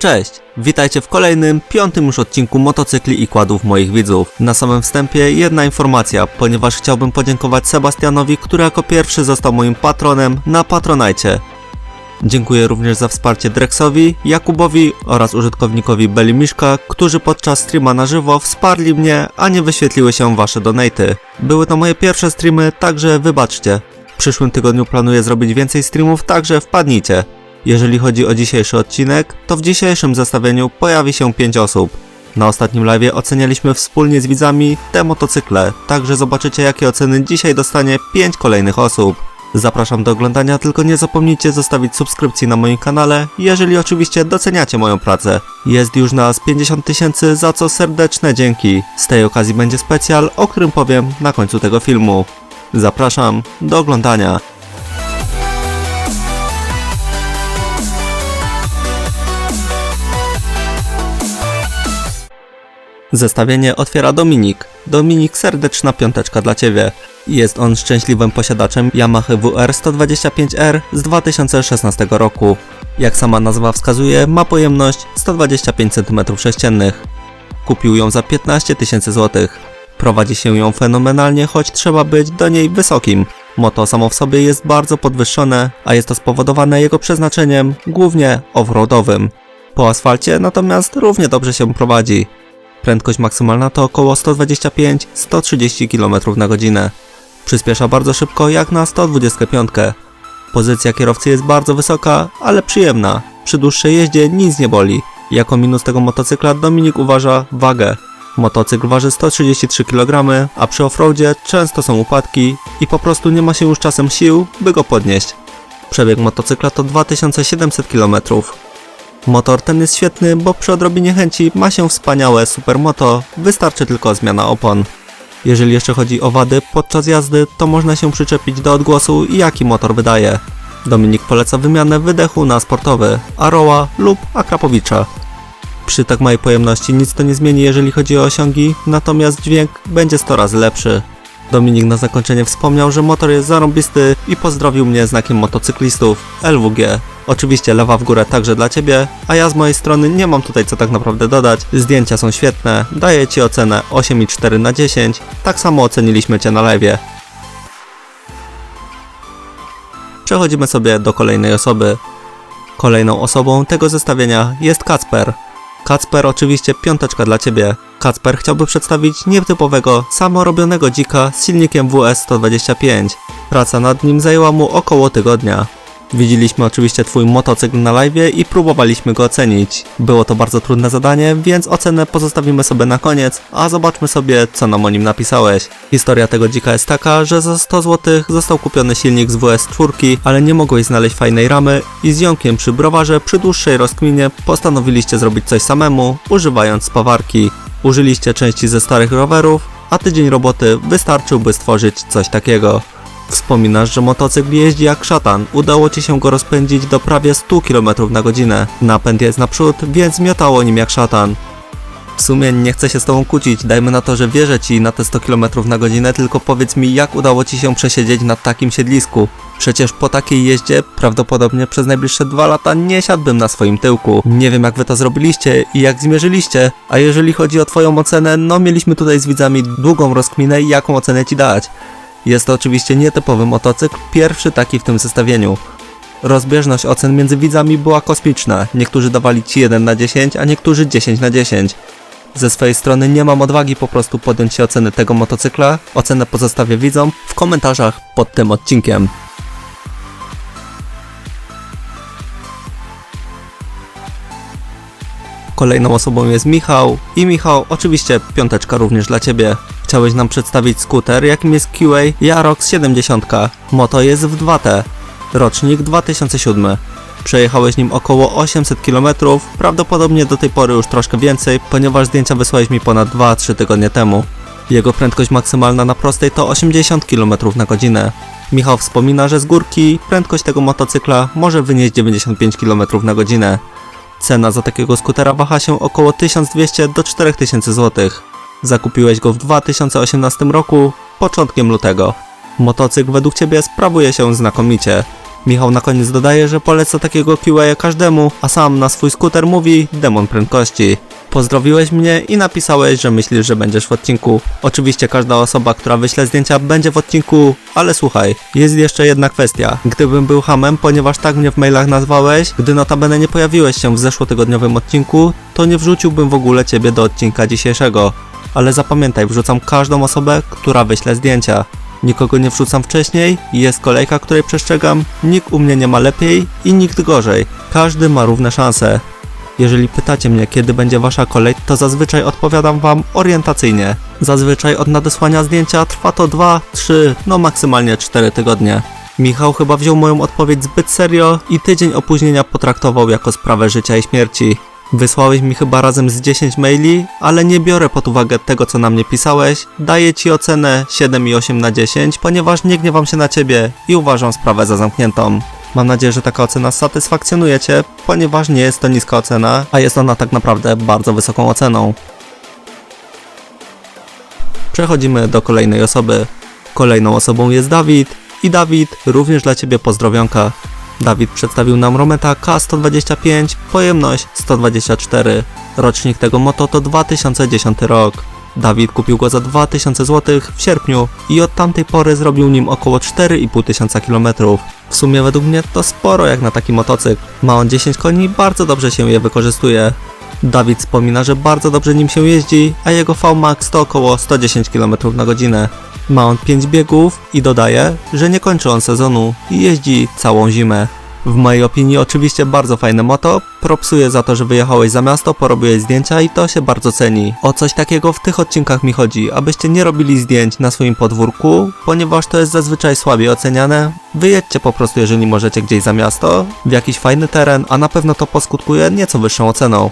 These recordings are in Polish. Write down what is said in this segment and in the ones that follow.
Cześć, witajcie w kolejnym, piątym już odcinku motocykli i kładów moich widzów. Na samym wstępie jedna informacja, ponieważ chciałbym podziękować Sebastianowi, który jako pierwszy został moim patronem na Patronajcie. Dziękuję również za wsparcie Drexowi, Jakubowi oraz użytkownikowi Belimiszka, którzy podczas streama na żywo wsparli mnie, a nie wyświetliły się wasze donaty. Były to moje pierwsze streamy, także wybaczcie. W przyszłym tygodniu planuję zrobić więcej streamów, także wpadnijcie. Jeżeli chodzi o dzisiejszy odcinek, to w dzisiejszym zestawieniu pojawi się 5 osób. Na ostatnim live ocenialiśmy wspólnie z widzami te motocykle, także zobaczycie jakie oceny dzisiaj dostanie 5 kolejnych osób. Zapraszam do oglądania, tylko nie zapomnijcie zostawić subskrypcji na moim kanale, jeżeli oczywiście doceniacie moją pracę. Jest już nas 50 tysięcy, za co serdeczne dzięki. Z tej okazji będzie specjal, o którym powiem na końcu tego filmu. Zapraszam do oglądania. Zestawienie otwiera Dominik. Dominik, serdeczna piąteczka dla Ciebie. Jest on szczęśliwym posiadaczem Yamaha WR 125R z 2016 roku. Jak sama nazwa wskazuje, ma pojemność 125 cm3. Kupił ją za 15 tysięcy złotych. Prowadzi się ją fenomenalnie, choć trzeba być do niej wysokim. Moto samo w sobie jest bardzo podwyższone, a jest to spowodowane jego przeznaczeniem, głównie offroadowym. Po asfalcie natomiast równie dobrze się prowadzi. Prędkość maksymalna to około 125-130 km na godzinę. Przyspiesza bardzo szybko jak na 125. Pozycja kierowcy jest bardzo wysoka, ale przyjemna. Przy dłuższej jeździe nic nie boli. Jako minus tego motocykla Dominik uważa wagę. Motocykl waży 133 kg, a przy offroadzie często są upadki i po prostu nie ma się już czasem sił, by go podnieść. Przebieg motocykla to 2700 km. Motor ten jest świetny, bo przy odrobinie chęci ma się wspaniałe supermoto, wystarczy tylko zmiana opon. Jeżeli jeszcze chodzi o wady podczas jazdy, to można się przyczepić do odgłosu jaki motor wydaje. Dominik poleca wymianę wydechu na sportowy, Aroła lub Akrapowicza. Przy tak małej pojemności nic to nie zmieni jeżeli chodzi o osiągi, natomiast dźwięk będzie 100 razy lepszy. Dominik na zakończenie wspomniał, że motor jest zarąbisty i pozdrowił mnie znakiem motocyklistów LWG. Oczywiście lewa w górę także dla Ciebie, a ja z mojej strony nie mam tutaj co tak naprawdę dodać. Zdjęcia są świetne, daję Ci ocenę 8,4 na 10, tak samo oceniliśmy Cię na lewie. Przechodzimy sobie do kolejnej osoby. Kolejną osobą tego zestawienia jest Kacper. Kacper oczywiście piąteczka dla Ciebie. Kacper chciałby przedstawić nietypowego, samorobionego dzika z silnikiem WS-125. Praca nad nim zajęła mu około tygodnia. Widzieliśmy oczywiście Twój motocykl na live i próbowaliśmy go ocenić. Było to bardzo trudne zadanie, więc ocenę pozostawimy sobie na koniec, a zobaczmy sobie, co nam o nim napisałeś. Historia tego dzika jest taka, że za 100 zł został kupiony silnik z WS4, ale nie mogłeś znaleźć fajnej ramy i z Jąkiem przy browarze przy dłuższej rozkminie postanowiliście zrobić coś samemu, używając spawarki. Użyliście części ze starych rowerów, a tydzień roboty wystarczyłby stworzyć coś takiego. Wspominasz, że motocykl jeździ jak szatan. Udało ci się go rozpędzić do prawie 100 km na godzinę. Napęd jest naprzód, więc miotało nim jak szatan. W sumie nie chcę się z tobą kłócić, dajmy na to, że wierzę ci na te 100 km na godzinę, tylko powiedz mi jak udało ci się przesiedzieć na takim siedlisku. Przecież po takiej jeździe prawdopodobnie przez najbliższe dwa lata nie siadłbym na swoim tyłku. Nie wiem jak wy to zrobiliście i jak zmierzyliście, a jeżeli chodzi o twoją ocenę, no mieliśmy tutaj z widzami długą rozkminę jaką ocenę ci dać. Jest to oczywiście nietypowy motocykl, pierwszy taki w tym zestawieniu. Rozbieżność ocen między widzami była kosmiczna. Niektórzy dawali ci 1 na 10, a niektórzy 10 na 10. Ze swojej strony nie mam odwagi po prostu podjąć się oceny tego motocykla. Ocenę pozostawię widzom w komentarzach pod tym odcinkiem. Kolejną osobą jest Michał i Michał, oczywiście piąteczka również dla Ciebie. Chciałeś nam przedstawić skuter, jakim jest QA Jarox 70. Moto jest w 2T. Rocznik 2007. Przejechałeś nim około 800 km, prawdopodobnie do tej pory już troszkę więcej, ponieważ zdjęcia wysłałeś mi ponad 2-3 tygodnie temu. Jego prędkość maksymalna na prostej to 80 km na godzinę. Michał wspomina, że z górki prędkość tego motocykla może wynieść 95 km na godzinę. Cena za takiego skutera waha się około 1200 do 4000 zł. Zakupiłeś go w 2018 roku, początkiem lutego. Motocykl według Ciebie sprawuje się znakomicie. Michał na koniec dodaje, że poleca takiego QA każdemu, a sam na swój skuter mówi demon prędkości. Pozdrowiłeś mnie i napisałeś, że myślisz, że będziesz w odcinku. Oczywiście każda osoba, która wyśle zdjęcia będzie w odcinku, ale słuchaj, jest jeszcze jedna kwestia. Gdybym był hamem, ponieważ tak mnie w mailach nazwałeś, gdy notabene nie pojawiłeś się w zeszłotygodniowym odcinku, to nie wrzuciłbym w ogóle ciebie do odcinka dzisiejszego. Ale zapamiętaj, wrzucam każdą osobę, która wyśle zdjęcia. Nikogo nie wrzucam wcześniej, jest kolejka, której przestrzegam, nikt u mnie nie ma lepiej i nikt gorzej. Każdy ma równe szanse. Jeżeli pytacie mnie, kiedy będzie wasza kolej, to zazwyczaj odpowiadam wam orientacyjnie. Zazwyczaj od nadesłania zdjęcia trwa to 2, 3, no maksymalnie 4 tygodnie. Michał chyba wziął moją odpowiedź zbyt serio i tydzień opóźnienia potraktował jako sprawę życia i śmierci. Wysłałeś mi chyba razem z 10 maili, ale nie biorę pod uwagę tego, co na mnie pisałeś. Daję ci ocenę 7,8 na 10, ponieważ nie gniewam się na ciebie i uważam sprawę za zamkniętą. Mam nadzieję, że taka ocena satysfakcjonuje Cię, ponieważ nie jest to niska ocena, a jest ona tak naprawdę bardzo wysoką oceną. Przechodzimy do kolejnej osoby. Kolejną osobą jest Dawid i Dawid, również dla Ciebie pozdrowionka. Dawid przedstawił nam Rometa K125, pojemność 124. Rocznik tego moto to 2010 rok. Dawid kupił go za 2000 zł w sierpniu i od tamtej pory zrobił nim około 4500 tysiąca kilometrów. W sumie według mnie to sporo jak na taki motocykl. Ma on 10 koni i bardzo dobrze się je wykorzystuje. Dawid wspomina, że bardzo dobrze nim się jeździ, a jego VMAX to około 110 km na godzinę. Ma on 5 biegów i dodaje, że nie kończy on sezonu i jeździ całą zimę. W mojej opinii oczywiście bardzo fajne moto, propsuję za to, że wyjechałeś za miasto, porobiłeś zdjęcia i to się bardzo ceni. O coś takiego w tych odcinkach mi chodzi, abyście nie robili zdjęć na swoim podwórku, ponieważ to jest zazwyczaj słabiej oceniane. Wyjedźcie po prostu jeżeli możecie gdzieś za miasto, w jakiś fajny teren, a na pewno to poskutkuje nieco wyższą oceną.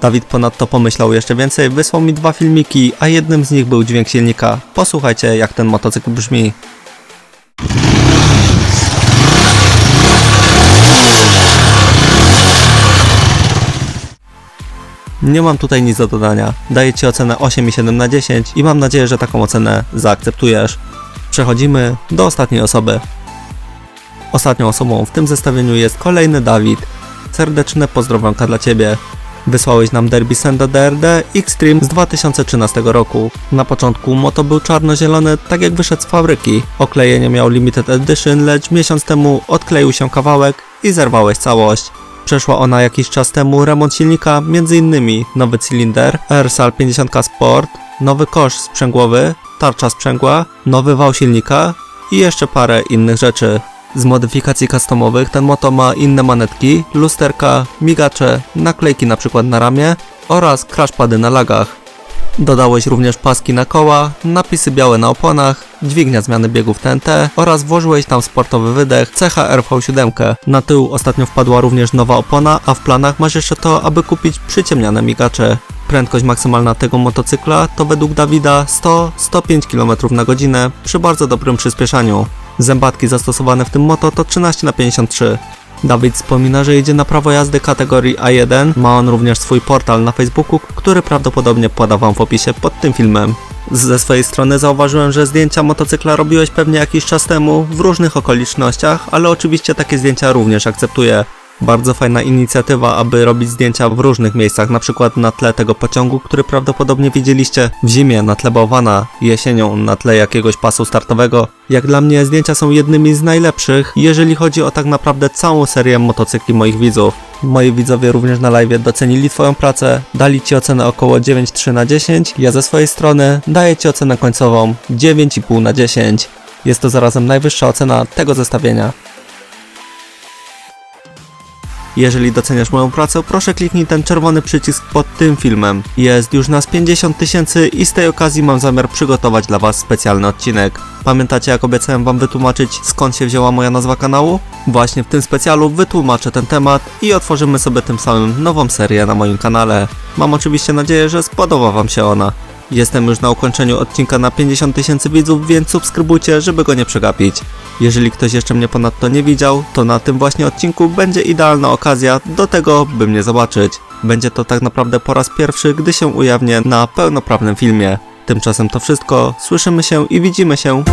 Dawid ponadto pomyślał jeszcze więcej, wysłał mi dwa filmiki, a jednym z nich był dźwięk silnika. Posłuchajcie jak ten motocykl brzmi. Nie mam tutaj nic do dodania. Daję Ci ocenę 8,7 na 10 i mam nadzieję, że taką ocenę zaakceptujesz. Przechodzimy do ostatniej osoby. Ostatnią osobą w tym zestawieniu jest kolejny Dawid. Serdeczne pozdrowionka dla Ciebie. Wysłałeś nam Derby Sendo DRD Xtreme z 2013 roku. Na początku moto był czarno-zielony, tak jak wyszedł z fabryki. Oklejenie miał limited edition, lecz miesiąc temu odkleił się kawałek i zerwałeś całość. Przeszła ona jakiś czas temu remont silnika, m.in. nowy cylinder, RSAL 50K Sport, nowy kosz sprzęgłowy, tarcza sprzęgła, nowy wał silnika i jeszcze parę innych rzeczy. Z modyfikacji customowych ten moto ma inne manetki, lusterka, migacze, naklejki na przykład na ramię oraz crashpady na lagach. Dodałeś również paski na koła, napisy białe na oponach, dźwignia zmiany biegów TNT oraz włożyłeś tam sportowy wydech CHR V7. Na tył ostatnio wpadła również nowa opona, a w planach masz jeszcze to, aby kupić przyciemniane migacze. Prędkość maksymalna tego motocykla to według Dawida 100-105 km na godzinę przy bardzo dobrym przyspieszaniu. Zębatki zastosowane w tym moto to 13 na 53. Dawid wspomina, że jedzie na prawo jazdy kategorii A1. Ma on również swój portal na Facebooku, który prawdopodobnie poda wam w opisie pod tym filmem. Ze swojej strony zauważyłem, że zdjęcia motocykla robiłeś pewnie jakiś czas temu w różnych okolicznościach, ale oczywiście takie zdjęcia również akceptuję. Bardzo fajna inicjatywa, aby robić zdjęcia w różnych miejscach, na przykład na tle tego pociągu, który prawdopodobnie widzieliście w zimie, na tle bałwana, jesienią, na tle jakiegoś pasu startowego. Jak dla mnie zdjęcia są jednymi z najlepszych, jeżeli chodzi o tak naprawdę całą serię motocykli moich widzów. Moi widzowie również na live docenili Twoją pracę, dali Ci ocenę około 9,3 na 10, ja ze swojej strony daję Ci ocenę końcową 9,5 na 10. Jest to zarazem najwyższa ocena tego zestawienia. Jeżeli doceniasz moją pracę, proszę kliknij ten czerwony przycisk pod tym filmem. Jest już nas 50 tysięcy i z tej okazji mam zamiar przygotować dla Was specjalny odcinek. Pamiętacie jak obiecałem Wam wytłumaczyć skąd się wzięła moja nazwa kanału? Właśnie w tym specjalu wytłumaczę ten temat i otworzymy sobie tym samym nową serię na moim kanale. Mam oczywiście nadzieję, że spodoba Wam się ona. Jestem już na ukończeniu odcinka na 50 tysięcy widzów, więc subskrybujcie, żeby go nie przegapić. Jeżeli ktoś jeszcze mnie ponadto nie widział, to na tym właśnie odcinku będzie idealna okazja do tego, by mnie zobaczyć. Będzie to tak naprawdę po raz pierwszy, gdy się ujawnię na pełnoprawnym filmie. Tymczasem to wszystko, słyszymy się i widzimy się